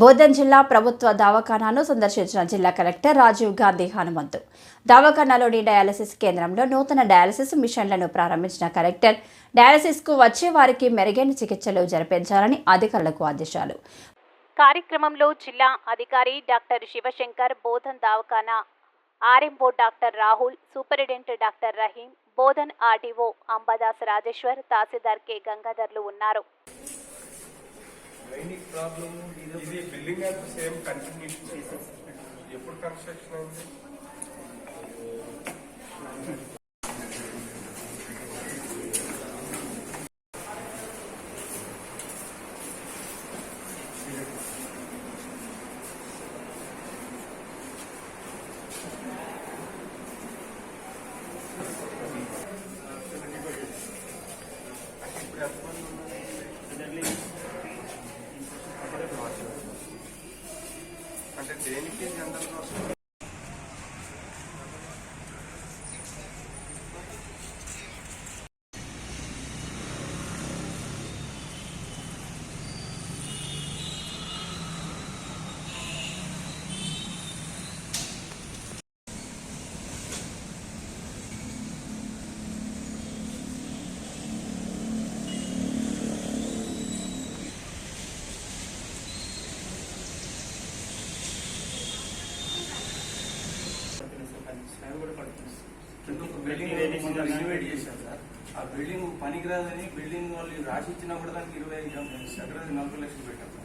బోధన్ జిల్లా ప్రభుత్వ దవాఖానాను సందర్శించిన జిల్లా కలెక్టర్ రాజీవ్ గాంధీ హనుమంతు. దవాఖానాలోని డయాలసిస్ కేంద్రంలో నూతన డయాలసిస్ మిషన్లను ప్రారంభించిన కలెక్టర్ డయాలసిస్కు వచ్చే వారికి మెరుగైన చికిత్సలు జరిపించాలని అధికారులకు ఆదేశాలు. కార్యక్రమంలో జిల్లా అధికారి డాక్టర్ శివశంకర్ బోధన్ దవాఖానా RMO doctor Rahul superintendent doctor Rahim Bodhan RDO Ambadas Rajeshwar తహసీల్దార్ కె గంగాధర్లు ఉన్నారు. మెయిన్ ప్రాబ్లమ్ ఇది బిల్డింగ్ the సేమ్ కంటిన్యూషన్ ఎప్పుడు కన్స్ట్రక్షన్ అయింది? ఇప్పుడు ఎంతమంది ఉన్నారు అంటే దేనికి జనరల్ వస్తుంది బిల్డింగ్ రెనోవేట్ చేశారు సార్? ఆ బిల్డింగ్ పనికిరాదని బిల్డింగ్ వాళ్ళు రాసి ఇచ్చినా కూడా దానికి ఇరవై ఐదు దగ్గర నలభై లక్షలు పెట్టాం. సార్.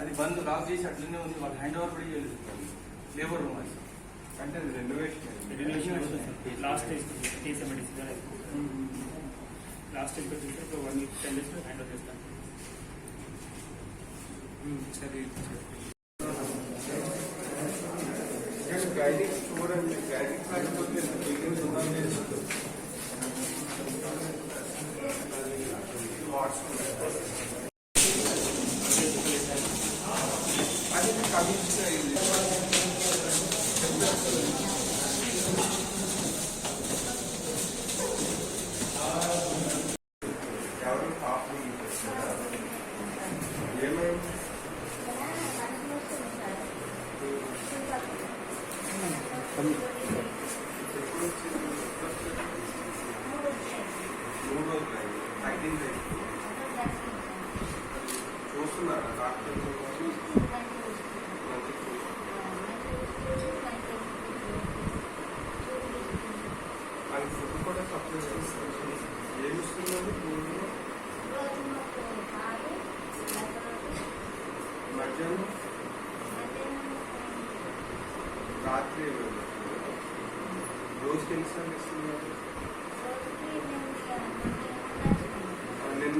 అది బంద్ లాక్ చేసి అట్లనే ఉంది. వాళ్ళు హ్యాండ్ ఓవర్ కూడా చేయలేదు లేబర్ రూమ్ అది అంటే అది రెనోవేషన్ లాస్ట్ లాస్ట్ టైం వచ్చేసి ఒక one week ten days hand over చేస్తాను సరే. గైడింగ్ చూడండి గైడింగ్ లేకపోతే బిల్డింగ్ ఉందని అది కమిషన్ అయింది ఎవరు చూస్తున్నారా. డాక్టర్ అది ఫుడ్ కూడా సప్లై చేస్తారు ఏమి ఇస్తున్నారు ఫుడ్లో మధ్యాహ్నం రాత్రి రోజుకి ఎన్నిసార్లు ఇస్తున్నారు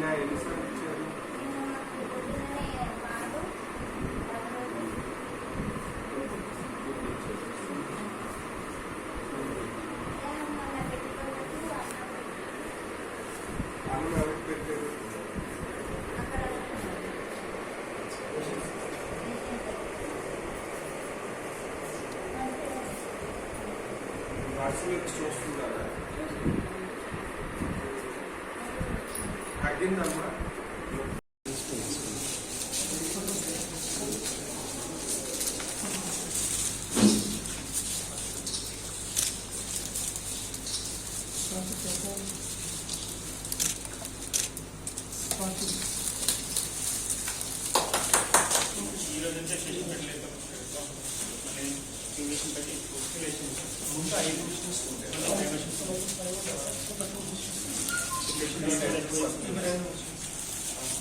నిన్న ఎన్నిసార్లు ఇచ్చారు అన్నం ఎవరికి పెట్టారు వర్షం వచ్చి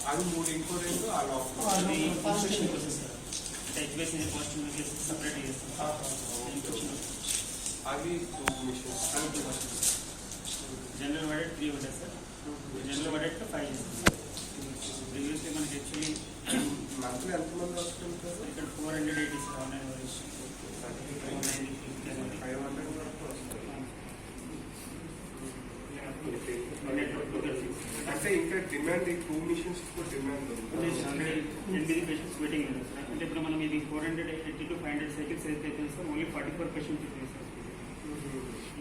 అది మూడు ఇంకో రెండు ఆ లోపల అది ఇన్స్ట్రక్షన్ ప్రాసెస్ సార్ అంటే ఎడ్యుకేషన్ పాజిటివ్ చేసి సపరేట్ చేస్తాం అవి టూ మిషన్స్ జనరల్ వాడెడ్ త్రీ ఉంటాయి సార్ జనరల్ వాడెడ్ ఫైవ్ చేస్తాం ప్రీవియస్లీ మనకి యాక్చువల్లీ మంత్లీ ఎంతమంది వస్తుంటారు ఇక్కడ four hundred eighty seven demand ఈ టూ మిషన్స్కు డిమాండ్ ఉంది ఎనిమిది పేషెంట్స్ వెయిటింగ్ ఉంది సార్ అంటే ఇప్పుడు మనం ఇది four hundred eighty two five hundred cycles అయితే sir only forty four patients ఉంది సార్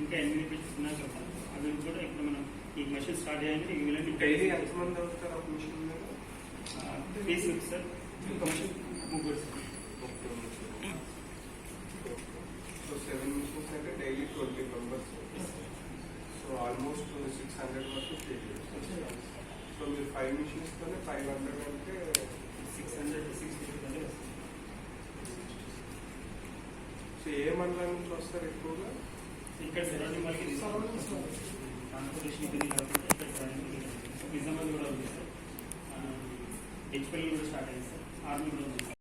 ఇంకా ఎనిమిది పేషెంట్స్ ఉన్నాయి సార్ అవి కూడా ఇప్పుడు మనం ఈ మెషిన్ స్టార్ట్ చేయాలంటే ఇవి డైలీ ఎంతమంది వస్తారు ఒక మిషన్ మీద? త్రీ షిఫ్ట్స్ సార్ ఒక machine ముగ్గురు సార్ సో సెవెన్ మిషన్స్ అంటే daily twenty members so almost six hundred వరకు పే చేస్తారు. సో మీరు ఫైవ్ మిషన్స్తోనే ఫైవ్ హండ్రెడ్ అంటే six hundred six fifty so ఏ మండలం నుంచి వస్తారు ఎక్కువగా? ఇక్కడ సరౌండింగ్ వాళ్ళకి ఆంధ్రప్రదేశ్ నిజామాబాద్ కూడా ఉంది సార్. హెచ్పల్లి కూడా స్టార్ట్ అయింది సార్. ఆర్మీ కూడా ఉంది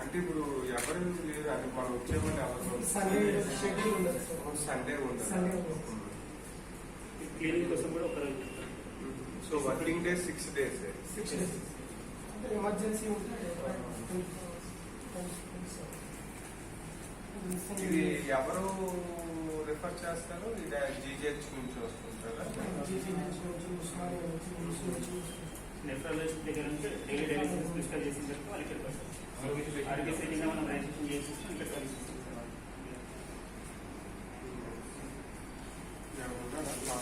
అంటే ఇప్పుడు ఎవరు లేరు అది మనం వచ్చేమని ఎవరు? సండే ఉండదు. క్లీనింగ్ కోసం కూడా ఒక so working days six days. Six days emergency ఉంటే ఇది ఎవరు రిఫర్ చేస్తారు? ఇది జీజేహెచ్ నుంచి వస్తుంటారా? నెఫ్రాలజిస్ట్ దగ్గర నుంచి డైలీ డైలీ డిస్కస్ చేసిన తర్వాత వాళ్ళు ఇక్కడికి వస్తారు ఆరోగ్య సేవింగ్ మనం రిజిస్ట్రేషన్ చేసి ఇక్కడ సర్వీస్